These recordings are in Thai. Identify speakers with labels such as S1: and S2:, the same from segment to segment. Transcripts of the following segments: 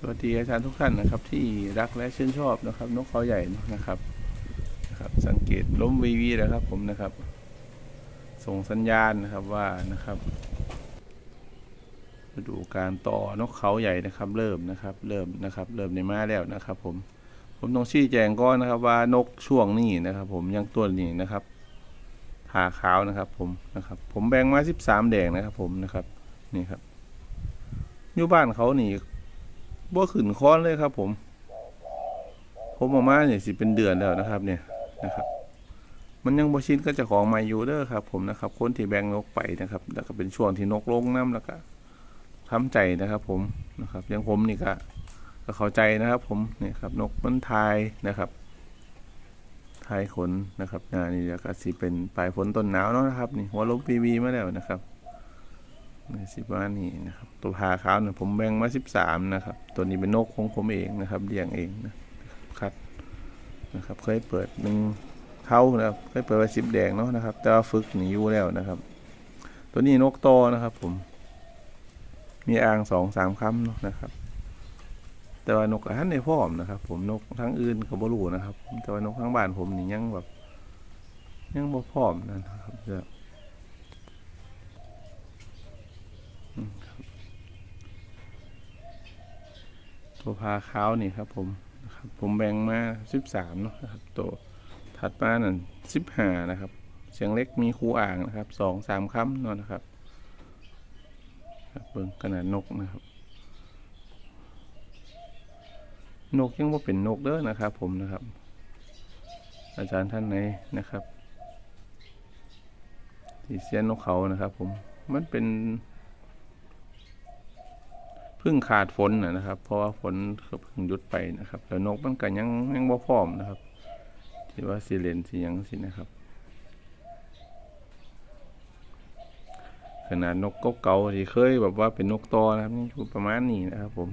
S1: สวัสดีอาจารย์ทุกท่านนะครับ ที่รักและชื่นชอบนะครับ นกเขาใหญ่นะครับนะครับ สังเกตล้มวีวีนะครับ ผมนะครับ ส่งสัญญาณนะครับว่านะครับฤดูการต่อนกเขาใหญ่นะครับ เริ่มนะครับ เริ่มนะครับ เริ่มในมาแล้วนะครับ ผมผมต้องชี้แจงก่อนนะครับว่านกช่วงนี้นะครับ ผมยังตัวนี้นะครับผ่าขาวนะครับ ผมนะครับ ผมแบ่งมาสิบสามแดงนะครับ ผมนะครับนี่ครับอยู่บ้านเขานี่ บ่ขึ้นค้อนเลยครับ ผม ผมออกมาเนี่ยสิเป็นเดือนแล้วนะครับ เนี่ยนะครับ มันยังบ่ชินก็จะของใหม่อยู่เด้อครับ ผมนะครับ คนที่แบงนกไปนะครับ แล้วก็เป็นช่วงที่นกลงน้ำแล้วก็ทำใจนะครับ ผมนะครับย่างผมนี่ก็ก็เข้าใจนะครับ ผมนี่ครับ นกมันทายนะครับทายขนนะครับอ่านี่แล้วก็สิเป็นปลายฝนต้นหนาวเนาะนะครับ นี่หัวลมปีวีมาแล้วนะครับ นี่สิบว่านี่นะครับ ตัวพาขาวเนี่ยผมแบ่งมาสิบสามนะครับ ตัวนี้เป็นนกของผมเองนะครับเลี้ยงเองนะครับนะครับ เคยเปิดหนึ่งเท่านะครับเคยเปิดไว้สิบแดงเนาะนะครับ แต่ว่าฝึกหนีอยู่แล้วนะครับ ตัวนี้นกโตนะครับ ผม มีอ่างสองสามคำเนาะนะครับ แต่ว่านกอันในพ่อมนะครับ ผมนกทั้งอื่นกับบรูนะครับ แต่ว่านกทั้งบ้านผมนี่ยังแบบยังบ่พร้อมนะครับเดี๋ยวอืมครับ ตัวพาขาวนี่ครับผมครับผมแบ่งมาสิบสามนะครับตัวถัดมานั่นสิบห้านะครับ เสียงเล็กมีคูอ่างนะครับสองสามคำนาะนะครับเบิ่งขนาดนกนะครับ นกยังว่าเป็นนกเด้อนะครับ ผมนะครับ อาจารย์ท่านไหนนะครับที่เสียนนกเขานะครับ ผมมันเป็น พึ่งขาดฝนนะครับ เพราะว่าฝนก็เพิ่งหยุดไปนะครับ แล้วนกมันก็ยังยังบ่พร้อมนะครับที่ว่าสิเลนสิยังสินะครับ ขนาดนกกเก่าๆที่เคยแบบว่าเป็นนกตอนะครับยังอยู่ประมาณนี้นะครับ ผม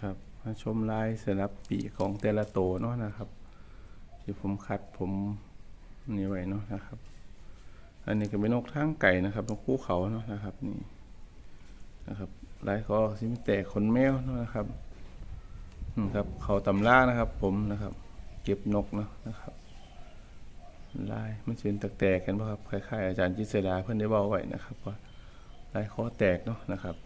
S1: ครับมาชมลายสลับปีของแต่ละโตเนาะนะครับ ที่ผมคัดผม นี่ไว้เนาะนะครับ อันนี้ก็เป็นนกทางไก่นะครับนกคู่เขาเนาะนะครับนี่นะครับลายคอสิมแตกขนแมวนะครับอืมครับเขาตำล่านะครับ ผมนะครับ เก็บนกเนาะนะครับ ลายมันเป็นแตกๆกันป่ะครับคล้ายๆอาจารย์จิตรดาเพื่อนได้บอกไว้นะครับว่าลายคอแตกเนาะนะครับ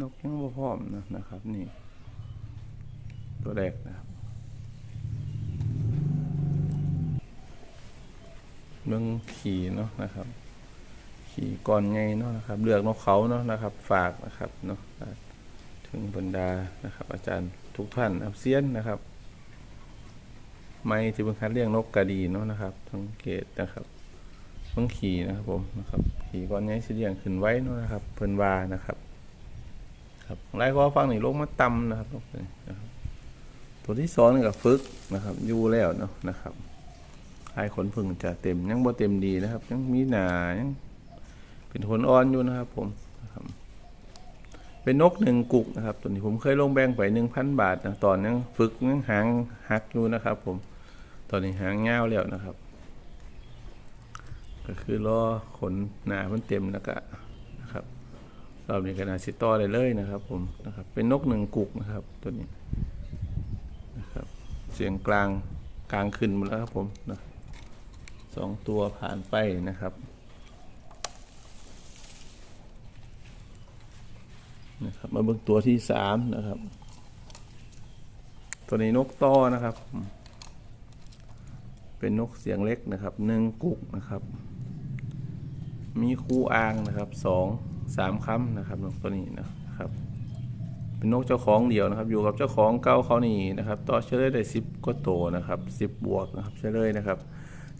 S1: นกยังบ่พร้อมนะนะครับ นี่ ตัวแรกนะครับเรื่องขี่เนาะนะครับ ขี่ก่อนไงเนาะนะครับ เลือกนกเขาเนาะนะครับ ฝากนะครับเนาะถึงบรรดานะครับ อาจารย์ทุกท่านนะครับเซียนนะครับ ไม่ที่เพิ่งคัดเรียงนกกระดีเนาะนะครับสังเกตนะครับเพิ่งขี่นะครับผมนะครับ ขี่ก่อนไงสิเรียงขึ้นไว้เนาะนะครับ เพิ่นวานะครับ ครับไล่ข้อฟังนี่ลงมาต่ำนะครับนะครับ ตัวที่สองนี่ก็ฝึกนะครับอยู่แล้วเนาะนะครับลายขนพึ่งจะเต็มยังบ่เต็มดีนะครับ ยังมีหนายังเป็นขนอ่อนอยู่นะครับ ผมนะครับเป็นนกหนึ่งกุกนะครับ ตัวนี้ผมเคยลงแบงไปหนึ่งพันบาทนะตอนยังฝึกยังหางหักอยู่นะครับ ผมตอนนี้หางเงาแล้วนะครับ ก็คือรอขนหนามันเต็มแล้วก็ รอบนี้ก็นาดสิต่อได้เลยนะครับ ผมนะครับเป็นนกหนึ่งกุกนะครับตัวนี้นะครับเสียงกลางกลางขึ้นหมดแล้วครับผมนะสองตัวผ่านไปนะครับนะครับมาเบิ่งตัวที่สามนะครับ ตัวนี้นกต้อนะครับ เป็นนกเสียงเล็กนะครับหนึ่งกุกนะครับ มีคู่อ้างนะครับสอง สามคำนะครับนกตัวนี้นะครับ เป็นนกเจ้าของเดียวนะครับ อยู่กับเจ้าของเก้าเขานี่นะครับ ต่อเฉลยได้สิบก็โตนะครับสิบบวกนะครับเฉลยนะครับ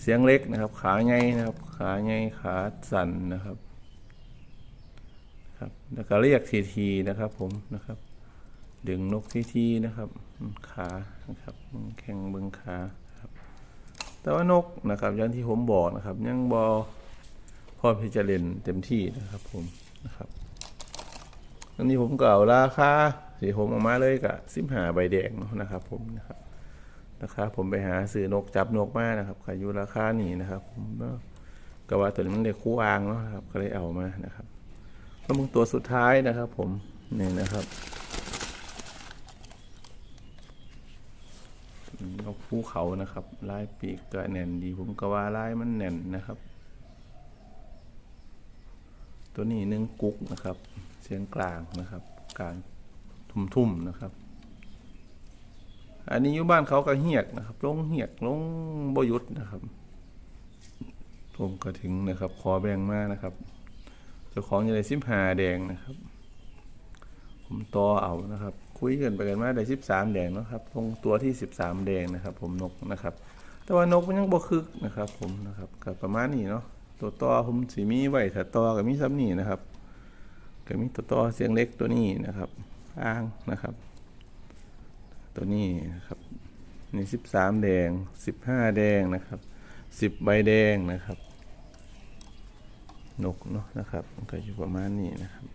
S1: เสียงเล็กนะครับ ขาไงนะครับ ขาไงขาสั่นนะครับครับแล้วก็เรียกทีทีนะครับ ผมนะครับ ดึงนกทีทีนะครับ ขานะครับแข่งเบิงขาครับ แต่ว่านกนะครับอย่างที่ผมบอกนะครับ ยังบอพร้อมที่จะเล่นเต็มที่นะครับผม นะครับอันนี้ผมกล่าวราคาสีผมออกมาเลยกับสิบหาใบแดงนะครับ ผมนะครับราคาผมไปหาซื้อนกจับนกมานะครับขายอยู่ราคานี่นะครับ ผมก็ว่าตัวนี้มันเด็กคู่อ่างเนาะนะครับก็เลยเอามานะครับแล้วมึงตัวสุดท้ายนะครับ ผมนี่นะครับนกภูเขานะครับลายปีกก็แน่นดี ผมก็ว่าลายมันแน่นนะครับ ตัวนี้หนึ่งกุ๊กนะครับ เสียงกลางนะครับ กลางทุ่มๆนะครับ อันนี้อยู่บ้านเขาก็เหียกนะครับลงเหียกลงบยุดนะครับ ผมก็ถึงนะครับ ขอแบ่งมานะครับเจ้าของจะได้สิบหาแดงนะครับ ผมต่อเอานะครับ คุยกันไปกันมาได้สิบสามแดงเนาะครับตรงตัวที่สิบสามแดงนะครับ ผมนกนะครับ แต่ว่านกมันยังบ่คึกนะครับ ผมนะครับก็ประมาณนี้เนาะ ตัวต่อผมสีมีไว้ถ้าต่อก็มีซ้ำนี่นะครับก็มีตัวต่อเสียงเล็กตัวนี้นะครับ อ้างนะครับ ตัวนี้นะครับนี่สิบสามแดงสิบห้าแดงนะครับสิบใบแดงนะครับนกเนาะนะครับมันก็อยู่ประมาณนี้นะครับ